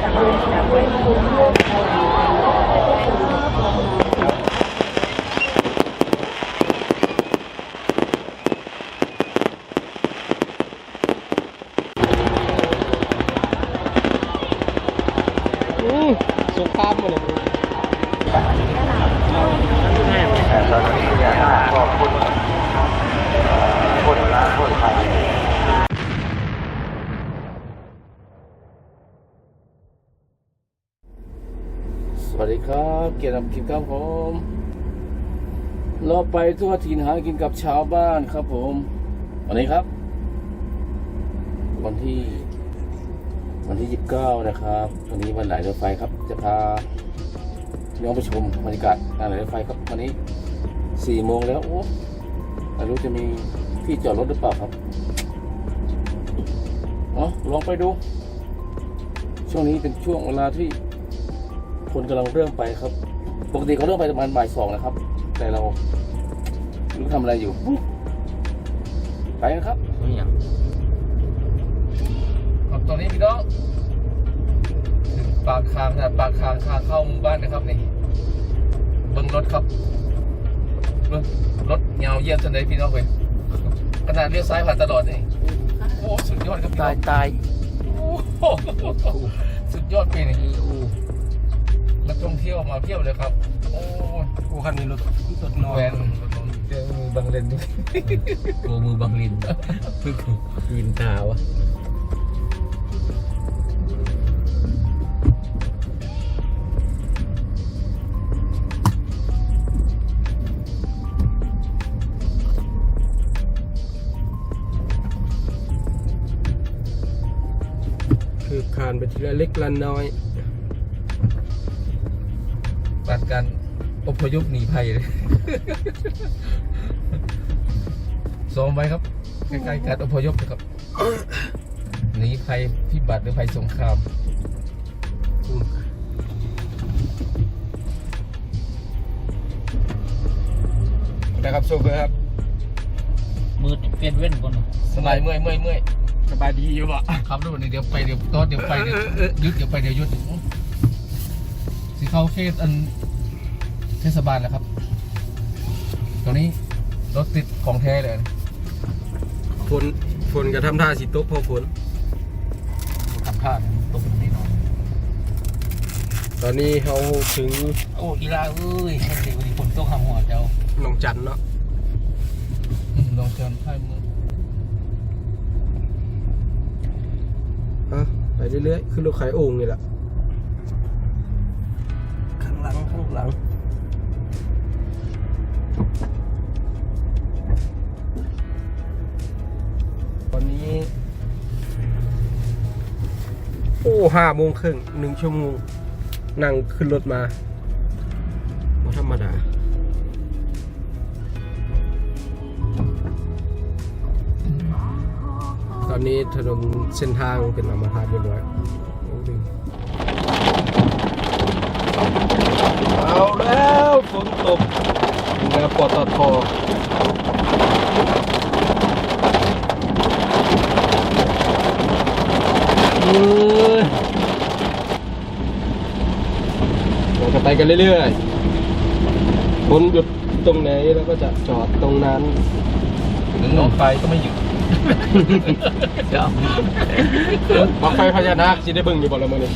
Gracias. เกียรติกินครับผมเราไปทั่วถิ่นหากินกับชาวบ้านครับผม วันนี้ครับ วันที่ วันที่ 29 นะครับวันนี้วันไหลรถไฟครับ จะพาพี่น้องไปชมบรรยากาศการไหลรถไฟครับวันนี้4โมงแล้วโอ้ไม่รู้จะมีที่จอดรถหรือเปล่าครับเอาลองไปดู ช่วงนี้เป็นช่วงเวลาที่คนกำลังเริ่มไปครับ ปกติเขาเริ่มไปประมาณบ่ายสองนะครับ แต่เราไม่รู้ทำอะไรอยู่ไปนะครับไม่อยากครับตอนนี้พี่น้องถึงปากทางนะปากทางทางเข้าหมู่บ้านนะครับนี่เบิ้งรถครับเบิ้งรถเงาเยี่ยมจนเลยพี่น้องเลยขนาดเลี้ยวซ้ายผ่านตลอดนี่โอ้สุดยอดครับพี่น้ตาอยงตายโอ้โหสุดยอดปีนี้ นักท่องเที่ยวมาเที่ยวเลยครับ โอ้ยกูคันนี้รถรถนอนแวนเจอมือบังเลนด้วยโกมือบังลินเพิ่งยินตาวะคือคานไปทีละเล็กละน้อย การอพยพหนีภัยเลยซ้อมไว้ครับใกล้ๆการอพยพนะครับหนีภัยพิบัติหรือภัยสงครามนะครับโชเฟอร์ครับมือเปลี่ยนเว้นก่อนเนอะสบายเมื่อยเมื่อยเมื่อยสบายดีอยู่ปะครับทุกวันนี้เดี๋ยวไปเดี๋ยวตอนเดี๋ยวไปเดี๋ยวเออเออเออยุดเดี๋ยวไปเดี๋ยวยุดสิเข้าเขตอัน เทศบาลแล้วครับ ตรงนี้รถติดของแท้เลย ฝนฝนกระทำท่าสิตกพอฝนทำท่าตกนี่นอนตอนนี้เขาถึงโอ้อีลาเอ้ยเห็นเด็กวันนี้ฝนตกหาหัวเจ้าหนองจันเนาะอืมลองเชิญค่ายมืออะไปเรื่อยๆขึ้นรถขายโอ่งนี่แหละข้างหลังข้างหลัง โอ้ห้าโมงครึ่งหนึ่งชั่วโมง นั่งขึ้นรถมาไม่ธรรมดาตอนนี้ถนนเส้นทางเป็นอัมพาตเรียบร้อยเอาแล้วฝนตกนะปตทเออเราจะไป กันเรื่อยๆฝนหยุดตรงไหนเราก็จะจอดตรงนั้นหรือน้องไปก็ไม่หยุดเจ้าบังไฟพญานาคสิได้เบิ่งอยู่บ่ละมื้อนี้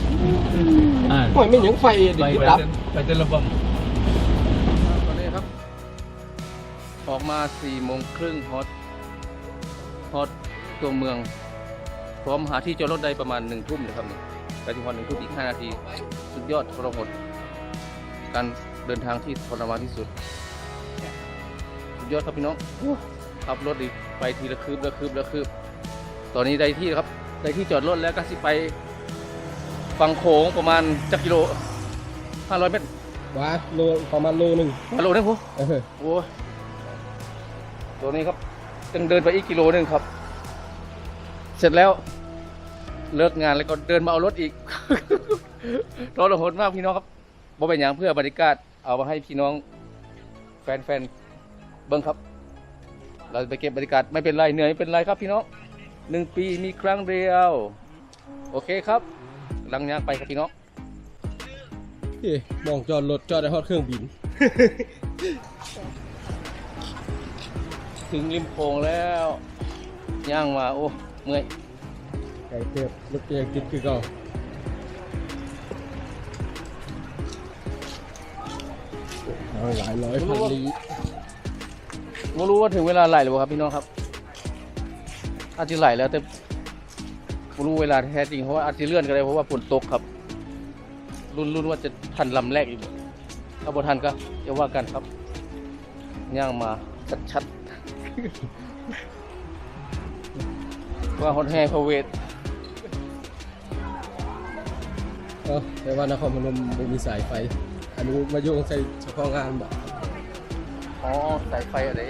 อ่าโอ้ยไม่หยังไฟดิไปบไปดับเต้นไปเต้นระบำตอนนี้ครับ ออกมาสี่โมงครึ่งฮอตฮอตตัวเมือง พร้อมหาที่จอดรถได้ประมาณหนึ่งทุ่มนะครับนี่ไปถึงวันหนึ่งทุ่มอีกห้านาที สุดยอดทรหด การเดินทางที่ทรมานที่สุดสุดยอดครับพี่น้องโอ้ขับรถดิไปทีละคืบละคืบละคืบ ตอนนี้ได้ที่แล้วครับได้ที่จอดรถแล้วก็สิไปฝั่งโขงประมาณจักกิโลห้าร้อยเมตรว่าโลประมาณโลหนึงฮัลโหลนึงผมเออโอ้ยตัวนี้ครับต้องเดินไปอีกกิโลหนึ่งครับ เสร็จแล้วเลิกงานแล้วก็เดินมาเอารถอีกรถเราโหดมากพี่น้องครับ บ่เป็นอย่างเพื่อบริการเอามาให้พี่น้องแฟนๆเบิ้งครับ เราจะไปเก็บบริการไม่เป็นไรเหนื่อยไม่เป็นไรครับพี่น้องหนึ่งปีมีครั้งเดียว โอเคครับลังย่างไปครับพี่น้องเอ้ยมองจอดรถจอดในฮอดเครื่องบิน ถึงริมโขงแล้วย่างมาโอ้เมื่อยไก่เทียบรถยังติดคือเก่า หลายร้อยพันลี้ไม่รู้ว่าถึงเวลาไหลหรือเปล่าครับพี่น้องครับ อาจจะไหลแล้วแต่ไม่รู้เวลาแท้จริงเพราะว่าอาจจะเลื่อนก็ได้เพราะว่าฝนตกครับ รุ่นรุ่นว่าจะทันลำแรกอีกบ่ถ้าบ่ทันก็อย่าว่ากันครับย่างมาชัดๆว่าฮอนแฮพระเวทเออแต่ว่านครพนมบ่มีสายไฟ อันนี้มาโยงใส่เฉพาะงานบ่อ๋อสายไฟอะไร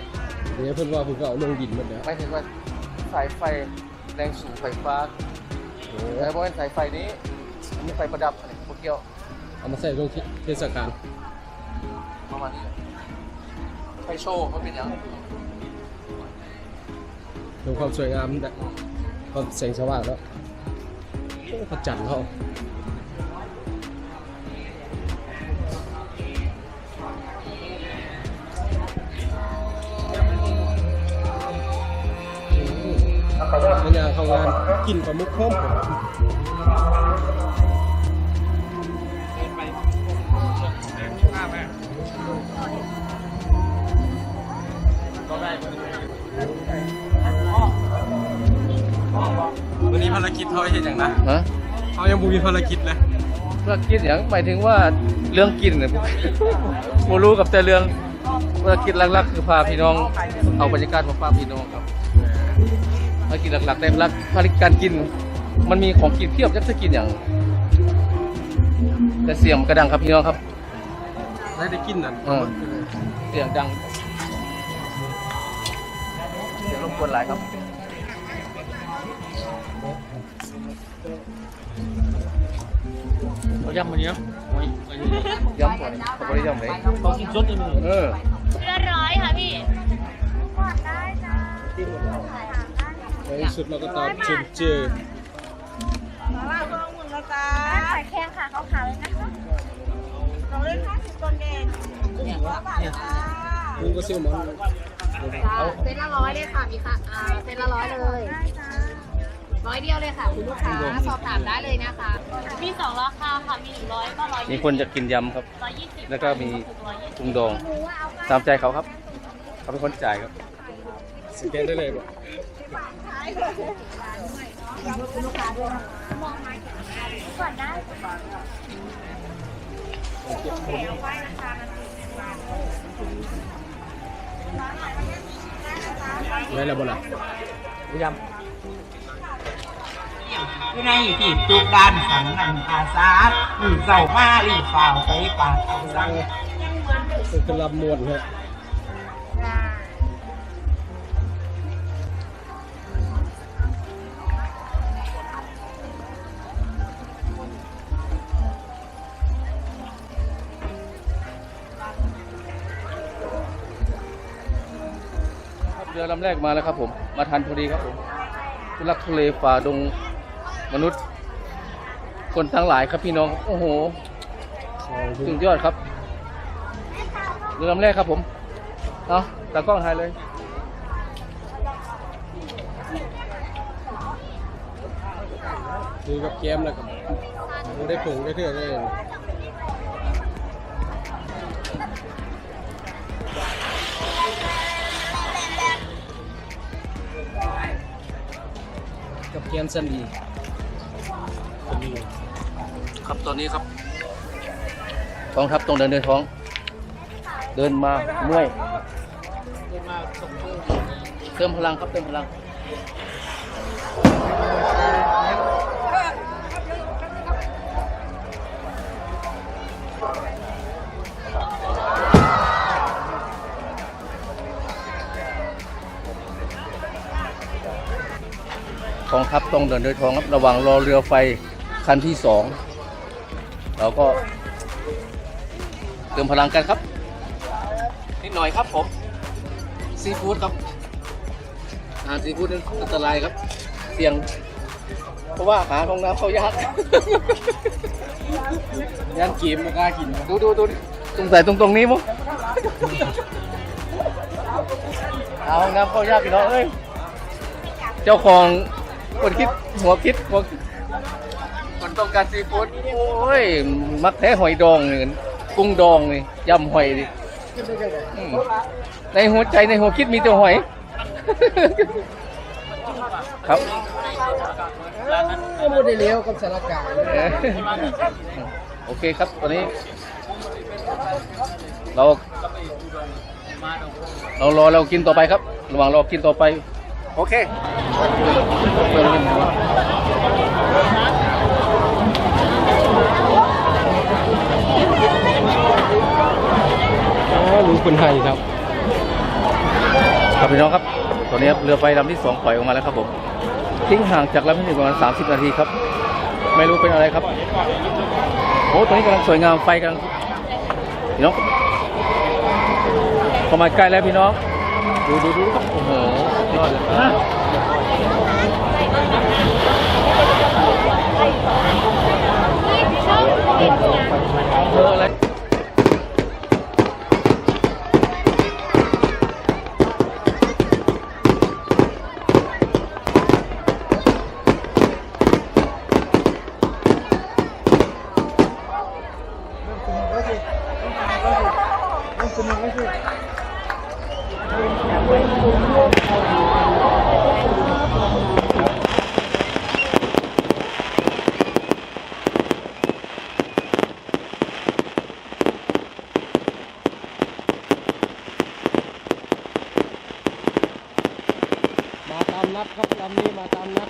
เดี๋ยวเพิ่นว่าเพิ่นก็เอาลงดินหมดแล้วไม่ถึงว่าสายไฟแรงสูงไฟฟ้าโอ้แต่ว่าสายไฟนี้อันนี้ไฟประดับอะไรพวกเกี่ยวเอามาใส่ลงเทศกาลประมาณนี้ไฟโชว์มันเป็นอย่างดูความสวยงามได้ความแสงสว่างแล้วโอ้พระจันทร์เขาากเข้างานกินปลาหมึกพร้มวันนี้ภารกิจเขาเห็นอย่างนะฮะเขายังบูมีภารกิจเลยเรื่องกินอย่างหมายถึงว่าเรื่องกินเนี่ยโมรู้กับแต่เรื่องภารกิจหลักๆคือพาพี่น้องเอาบรรยากาศมาฝากพี่น้องครับารกิจหลักๆในหลักภารกิจการกิน มันมีของกินเพียบจะกินอย่าง แต่เสียงกระดังครับพี่น้องครับได้ได้กินนั่นเออเสียงดังเสียงรบกวนหลายครับเขาย่ำมาเนี้ยโอ้ยไปเลยย้ำก่อนเขาไม่ได้ย้ำเลยเขากินสดเลยมึงเออ เรือร้อยค่ะพี่ ในที่สุดเราก็ตามเจอเจอใส่แข้งค่ะเขาขาวเลยนะคะมึงก็เซี่ยวมันเซนละร้อยเลยค่ะมีค่ะอ่าเซนละร้อยเลยร้อยเดียวเลยค่ะคุณลูกค้าสอบถามได้เลยนะคะ มีสองราคาค่ะมีหนึ่งร้อยก็ร้อยมีคนจะกินยำครับร้อยยี่สิบแล้วก็มีร้อยยี่สิบกุ้งดองตามใจเขาครับเขาเป็นคนจ่ายครับสแกนได้เลยบ่ก่อน ได้ได้แล้วบ่ล่ะยอยู่ในที่ตุกดานสังนันอาสามือเจ้ามารีบเฝ้าไปปากเอาสังเป็นกระลำมวนฮะ เรือลำแรกมาแล้วครับผม มาทันพอดีครับผมทุลักทุเลฝ่าดงมนุษย์ คนทั้งหลายครับพี่น้อง โอ้โหสุดยอดครับ เรือลำแรกครับผม เอาตากล้องถ่ายเลยคือกับแกมแล้วกับมันได้ผงได้เท่าได้ กับแกมซันดีครับตอนนี้ครับ ท้องทัพตรงเดินเดินท้อง เดินมาเมื่อยเติมพลังครับเติมพลัง องทัพต้องเดินโดยท้องครับระหว่างรอเรือไฟคันที่สองเราก็เติมพลังกันครับ นิดหน่อยครับผมซีฟู้ดครับอาหารซีฟู้ดนั้นอันตรายครับ เสี่ยง เพราะว่าหาห้องน้ำเขายากยันเกมไม่กล้ากินดูดูดูสงใสัยตรงตรงนี้มั้งหาห้องน้ำเขายากพี่น้องเอ้ย เจ้าของ คนคิดหัวคิดหัวคนต้องการซีฟู้ดโอ้ย มักแท้หอยดองนี่กุ้งดองนี่ยำหอยดิอืมในหัวใจในหัวคิดมีแต่หอย ครับไม่ได้เลี้ยวกับสารกาเออโอเคครับตอนนี้ เรา เรารอเรากินต่อไปครับ ระหว่างรอกินต่อไป โอเคอ๋อรู้คนไทยครับ ครับพี่น้องครับ ตอนนี้ครับเรือไฟลำที่สองปล่อยออกมาแล้วครับผม ทิ้งห่างจากลำที่หนึ่งประมาณ30นาทีครับ ไม่รู้เป็นอะไรครับ โอ้ตอนนี้กำลังสวยงามไฟกำลังพี่น้องเข้ามาใกล้แล้วพี่น้อง ดูดูดูครับโอ้โหสุดยอดเลยนะเอออะไร ตามนัดครับลำนี้มาตามนัด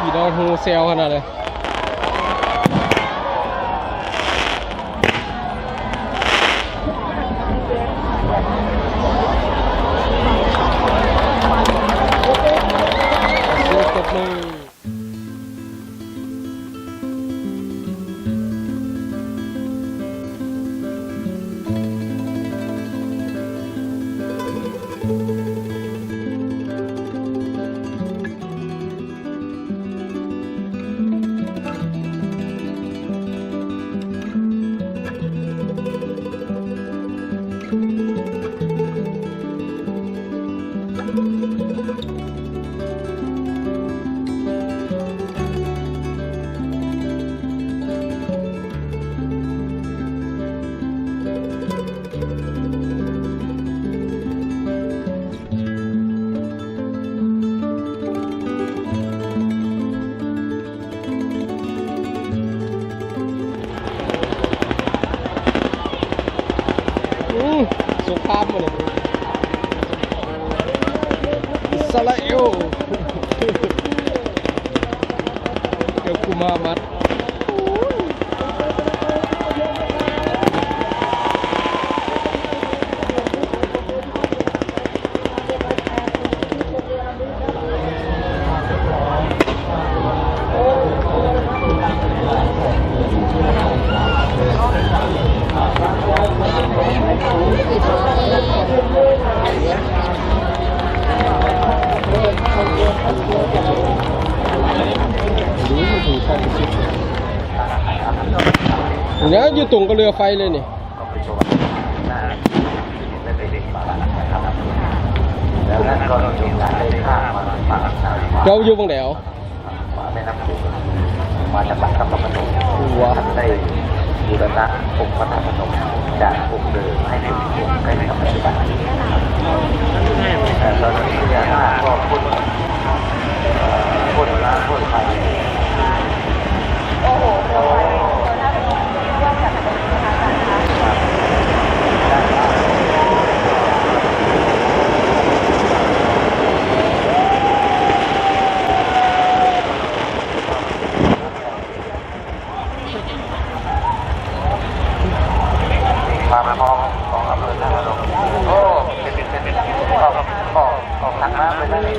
พี่น้องฮูเซลขนาดเลย เนี่ยอยู่ตรงกับเรือไฟเลยนี่แล้ารได้ข้ามมาปากชาวเราอยู่บังแดวแม่น้ำโขงมาจากปากคำพนมว้านได้บูรณะองค์พระธาตุพนมจากองค์เดิมให้เป็นองค์ใกล้กับปัจจุบันแต่ตอนนี้เนี่ยถ้าก็พูด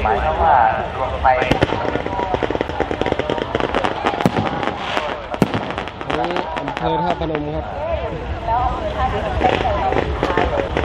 หมายความว่าดวงไฟอำเภอท่าพนมครับ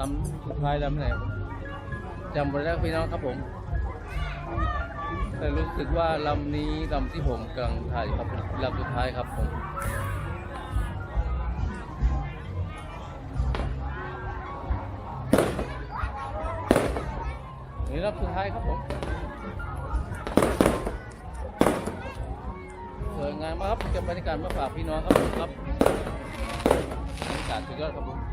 ลำสุดท้ายลำไหนจำไม่ได้พี่น้องครับผม แต่รู้สึกว่าลำนี้ลำที่ผมกำลังถ่ายครับลำสุดท้ายครับผมนี่ลำสุดท้ายครับผม สวยงามมากครับเก็บบรรยากาศมาฝากพี่น้องครับผมครับบรรยากาศสุดยอดครับผม